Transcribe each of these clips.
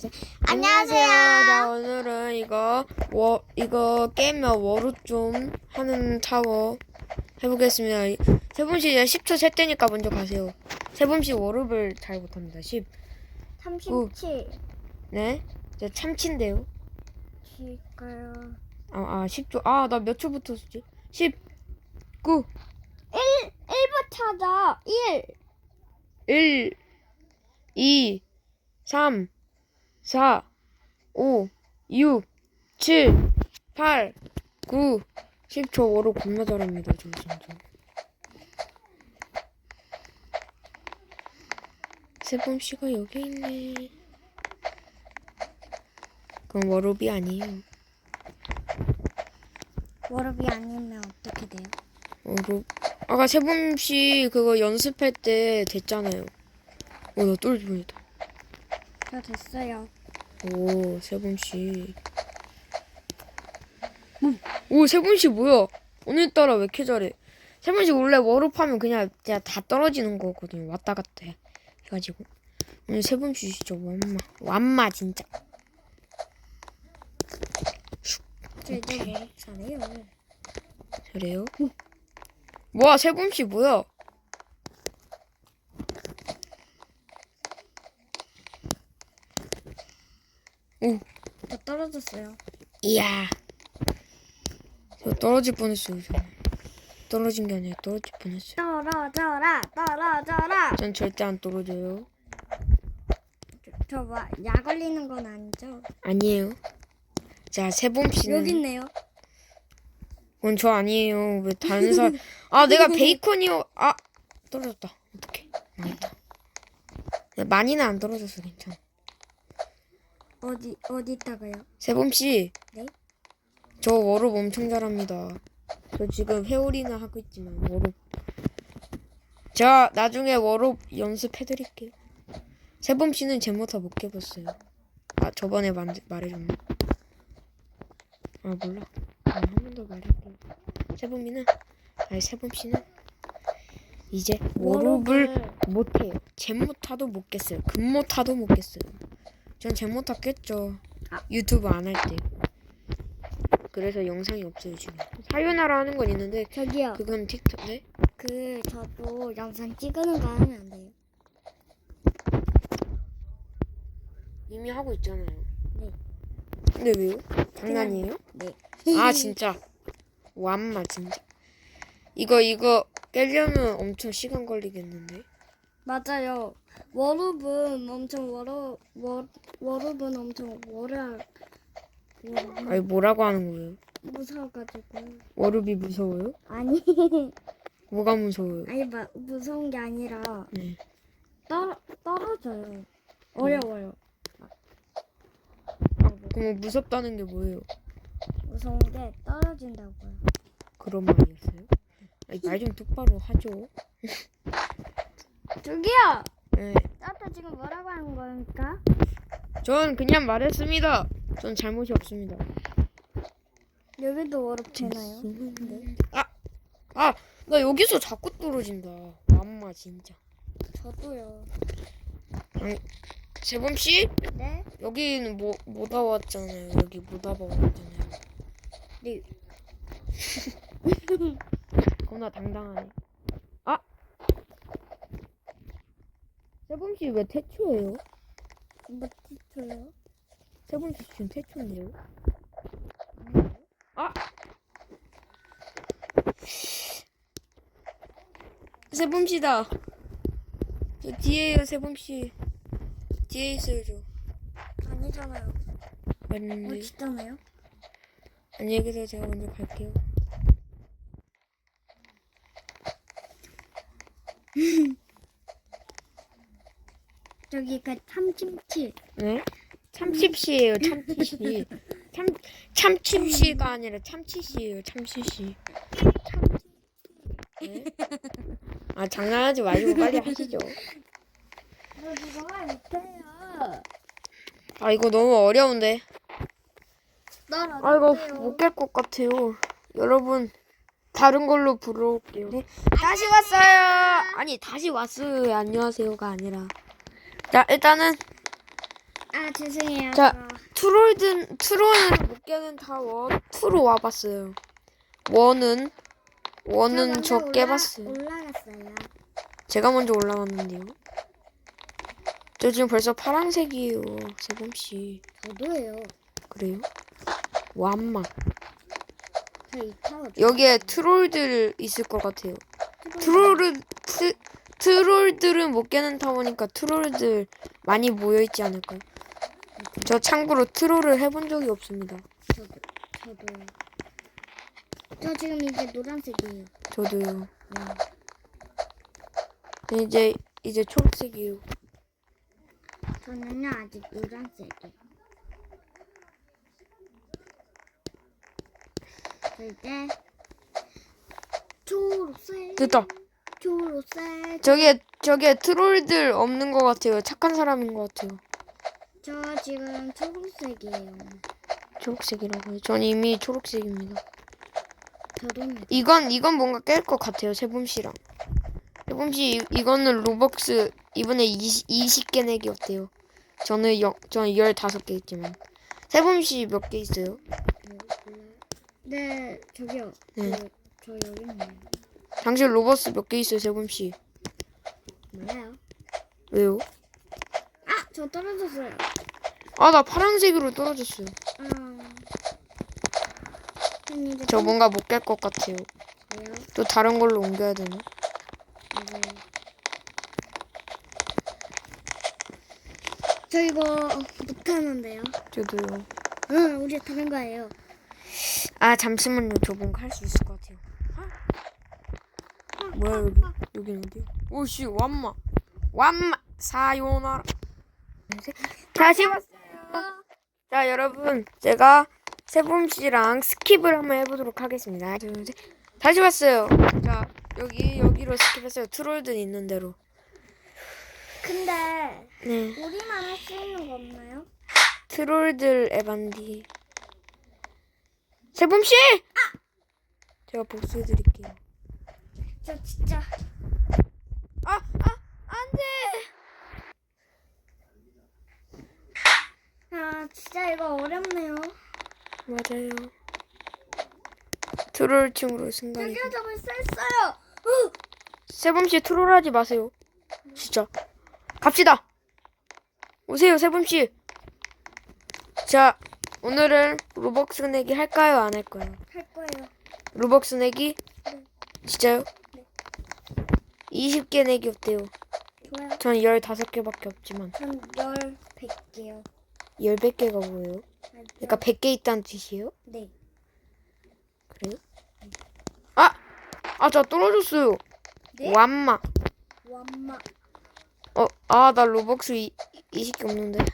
셋. 안녕하세요. 자, 오늘은 이거 워 이거 게임명 워로 좀 하는 타워 해보겠습니다. 세분 씨 이제 10초 셀 때니까 먼저 가세요. 세분 씨 워룹을 잘 못합니다. 10. 37. 네. 저 참치인데요. 칠까요? 아, 아 10초. 아, 나 몇 초부터 쓰지? 10. 9. 1, 1부 찾아. 1. 1 2 3 4 5 6 7 8 9 10초 워로 겁나 잘합니다 저 진짜 세범씨가 여기 있네. 그럼 워롭이 아니에요? 워럽이 아니면 어떻게 돼요? 워롭 아까 세범씨 그거 연습할 때 됐잖아요. 어나 떨어질 뻔했 다저 됐어요. 오, 세범씨. 오, 세범 씨 뭐야? 오늘따라 왜 이렇게 잘해? 세범 씨 원래 워룹하면 그냥, 그냥 다 떨어지는 거거든요. 왔다 갔다 해. 해가지고. 오늘 세범 씨 진짜 완마. 완마, 진짜. 저 이제 워럽 잘해요. 그래요? 뭐야, 세범 씨 뭐야? 저 떨어졌어요. 이야. 저 떨어질 뻔했어요, 저. 떨어진 게 아니라 떨어질 뻔했어요. 떨어져라, 떨어져라. 전 절대 안 떨어져요. 저 뭐 약 걸리는 건 아니죠? 아니에요. 자, 세범 씨는 여기 있네요. 그건 저 아니에요. 왜 다른 사람? 아, 내가 베이컨이요. 아, 떨어졌다. 어떡해. 망했다. 네, 많이는 안 떨어졌어, 괜찮아. 어디 어디 있다가요? 세범 씨. 네? 저 워롭 엄청 잘합니다. 저 지금 회오리나 하고 있지만 워롭. 제가 나중에 워롭 연습해드릴게요. 세범 씨는 제모타 못 깨봤어요. 아, 저번에 만, 말해줬나? 아, 몰라. 한번 더 말할게요. 세범이는, 아니, 세범 씨는 이제 워롭을 못해요. 제모타도 못 깼어요. 금모타도 못 깼어요. 전 깼죠. 아. 유튜브 안 할 때. 그래서 영상이 없어요 지금. 사유나라 하는 건 있는데 저기요. 그건 틱톡 네? 그 저도 영상 찍는 거 하면 안 돼요. 이미 하고 있잖아요. 네. 근데 왜요? 장난이에요? 네. 아 진짜 완마 진짜. 이거 이거 깨려면 엄청 시간 걸리겠는데. 맞아요. 워룹은 엄청 워러 워 워룹은 엄청 워라 워- 아니 뭐라고 하는 거예요? 무서워가지고 워룹이 무서워요? 아니 뭐가 무서워요? 아니 마, 무서운 게 아니라 네. 떨 떨어져요. 어려워요. 그럼 무섭다는 게 뭐예요? 무서운 게 떨어진다고요. 그런 말이었어요? 말 좀 똑바로 하죠. 저기요. 네. 따뜻 지금 뭐라고 하는 겁니까? 전 그냥 말했습니다. 전 잘못이 없습니다. 여기도 되나요? 아, 아, 나 여기서 자꾸 떨어진다. 엄마 진짜. 저도요. 재범 씨, 네? 여기는 뭐못 와봤잖아요. 여기 못 와봐왔잖아요. 네. 겁나 당당하네. 재범 씨 왜 태초예요? 뭐 티초요? 재범 씨 지금 태초인데요? 아, 세범 씨다. 저 뒤에요, 세범 씨. 뒤에 있어요, 저. 아니잖아요. 맞는데. 멋있잖아요. 안녕히 계세요. 제가 먼저 갈게요. 저기 그 참kim치. 네? 참칩씨예요. 참치씨. 참 참칩씨가 아니라 참치씨예요. 참치씨. 네? 아 장난하지 마시고 빨리 하시죠. 저 이거 말 못해요. 아 이거 너무 어려운데. 난 아 이거 못깰 것 같아요. 여러분 다른 걸로 불러올게요. 네. 다시 왔어요. 아니 다시 왔어요. 안녕하세요가 아니라. 자 일단은 아 죄송해요. 자. 트롤든 트롤은 못 깨는 타워 2로 와봤어요. 원은 원은 저 먼저 깨봤어요. 올라, 올라갔어요. 제가 먼저 올라왔는데요. 저 지금 벌써 파란색이에요, 세범 씨. 저도예요. 그래요? 완마. 저이 타워. 여기에 트롤들 있을 것 같아요. 트롤은 트, 트롤들은 못 깨는 타워니까 트롤들 많이 모여 있지 않을까요? 저 참고로 트롤을 해본 적이 없습니다. 저도 저도. 저 지금 이제 노란색이에요. 저도요. 네. 이제 이제 초록색이에요. 저는요 아직 노란색이에요. 저 이제 초록색. 됐다. 초록색. 저기에 저기에 트롤들 없는 것 같아요. 착한 사람인 것 같아요. 저 지금 초록색이에요. 초록색이라고요. 전 이미 초록색입니다. 저도입니다. 이건 이건 뭔가 깰 것 같아요. 세범 씨랑. 세범 씨 이- 이거는 로벅스 이번에 20, 20개 내기 어때요? 저는 영 저는 15개 있지만 세범 씨 몇 개 있어요? 네, 저기요. 네. 그, 저 여기 있네요. 당신 로벅스 몇 개 있어요, 세범 씨? 몰라요. 왜요? 아, 저 떨어졌어요. 아, 나 파란색으로 떨어졌어요. 아. 그럼 이제 저 뭔가 못 깰 것 같아요. 저요. 또 다른 걸로 옮겨야 되나? 맞아요. 저 이거 못하는데요. 저도요. 응, 우리 다른 거예요. 아, 잠시만요. 저 뭔가 할 수 있을 것 같아요. 뭐야 여기? 여긴 어디야? 오씨 완마 완마 사요나라 다시 왔어요. 자 여러분 제가 세범 씨랑 스킵을 한번 해보도록 하겠습니다. 다시 왔어요. 자 여기 여기로 스킵했어요. 트롤들 있는 대로. 근데 네 우리만 할 수 있는 거 없나요? 트롤들 에반디. 세범 씨! 제가 복수해드릴게요. 저 진짜 아, 아, 안 돼! 아 진짜 이거 어렵네요. 맞아요. 트롤 층으로 순간이. 저기요 저 벌써 했어요. 어, 세범 씨 트롤하지 마세요. 진짜. 갑시다. 오세요, 세범 씨. 자, 오늘은 로벅스 내기 할까요, 안 할까요? 할 거예요. 로벅스 내기? 네. 진짜요? 네. 20개 내기 어때요? 좋아요. 전 15개밖에 없지만 전 열, 백 개요. 10개가 뭐예요? 그러니까 100개 있다는 뜻이에요? 네. 그래요? 아! 아, 저 떨어졌어요. 네? 완마. 완마. 어, 아, 나 로벅스 이, 20개 없는데.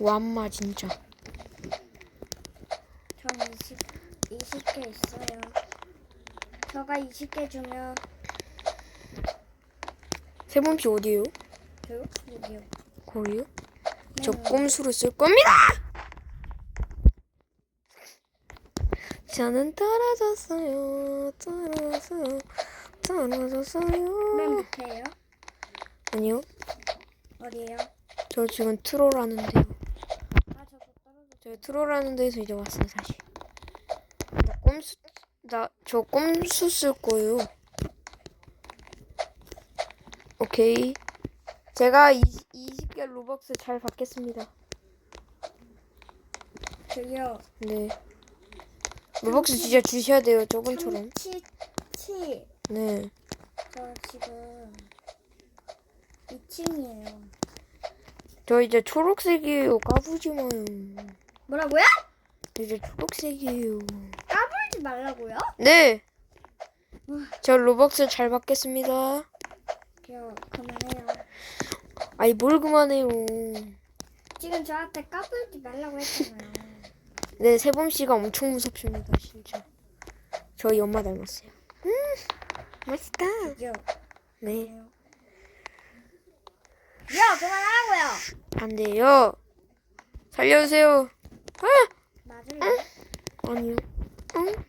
완마, 진짜. 전 20, 20개 있어요. 저가 20개 주면 세범 씨 어디에요? 저요? 여기요. 거기요? 저 네. 꼼수를 쓸 겁니다! 저는 떨어졌어요. 떨어졌어요. 떨어졌어요. 맨 밑에요? 아니요. 어디에요? 저 지금 트롤 하는데요. 아 저도 떨어졌어요. 저 트롤 하는 데서 이제 왔어요, 사실. 나 꼼수, 나, 저 꼼수 쓸 거예요. 오케이. 제가 20, 20개 로벅스 잘 받겠습니다. 저기요. 네. 로벅스 진짜 주셔야 돼요, 저번처럼. 치, 치. 네. 저 지금 2층이에요. 저 이제 초록색이에요. 까부지 마요. 뭐라고요? 이제 초록색이에요. 말라고요? 네. 저 로벅스 잘 받겠습니다. 요 그만해요. 아이, 뭘 그만해요. 지금 저한테 까불지 말라고 했잖아요. 네, 세범 씨가 엄청 무섭습니다, 진짜. 저희 엄마 닮았어요. 음, 맛있다. 요. 네, 요 그만하라고요. 안 돼요. 살려주세요. 아, 맞을래? 아니요. 응?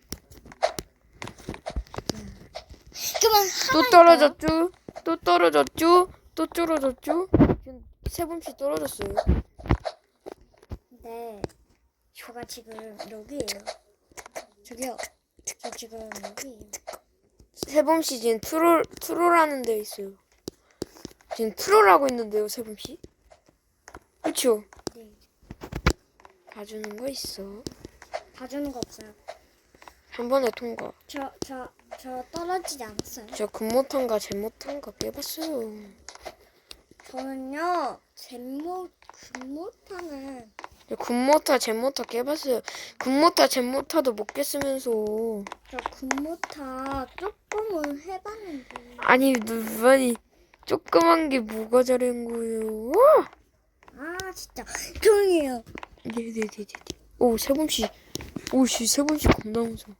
그만. 또 떨어졌죠? 또 떨어졌죠? 또 떨어졌죠? 지금 세 번씩 떨어졌어요. 근데 제가 지금 여기에요. 저기요. 저 지금 여기에요. 세범 씨 지금 트롤 트롤하는 데 있어요. 지금 트롤하고 있는데요, 세범 씨. 그렇죠? 네. 봐주는 거 있어. 봐주는 거 없어요. 한 번에 통과. 저, 저, 저 떨어지지 않았어요. 저 금모탄가 잼모탄가 깨봤어요. 저는요, 잼모, 금모타는 저 금모타 잼모타 깨봤어요. 금모타 잼모타도 못 깼으면서. 저 금모타 조금은 해봤는데. 아니 누만이 조그만 게 뭐가 잘한 거예요? 아, 진짜. 조용히 해요. 네네네네. 오 세범 씨. 오씨 세범 씨 겁나 무서워.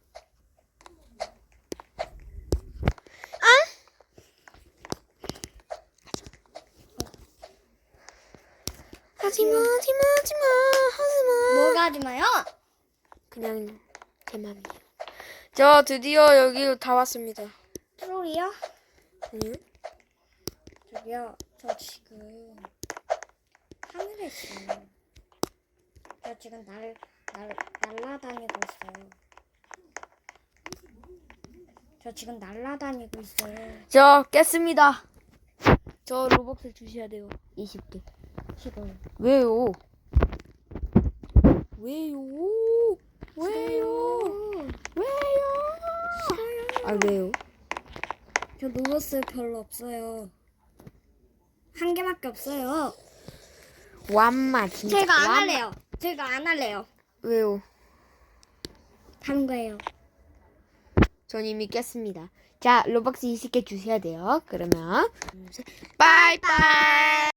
하지마 하지마 하지마 하지마. 뭐가 하지 마요? 그냥 제 맘이에요. 저 드디어 여기 다 왔습니다. 트롤이요? 아니요? 저기요, 저 지금 하늘에 있어요. 저 지금 날, 날, 날라다니고 있어요. 저 지금 날라다니고 있어요. 저 깼습니다. 저 로벅스 주셔야 돼요. 20개. 지금. 왜요? 왜요? 왜요? 왜요? 아 왜요? 저 로버스 별로 없어요. 한 개밖에 없어요. 완마 진짜. 제가 안 완마. 할래요. 제가 안 할래요. 왜요? 한 거예요. 전 이미 깼습니다. 자 로벅스 20개 주셔야 돼요. 그러면 빠이빠이.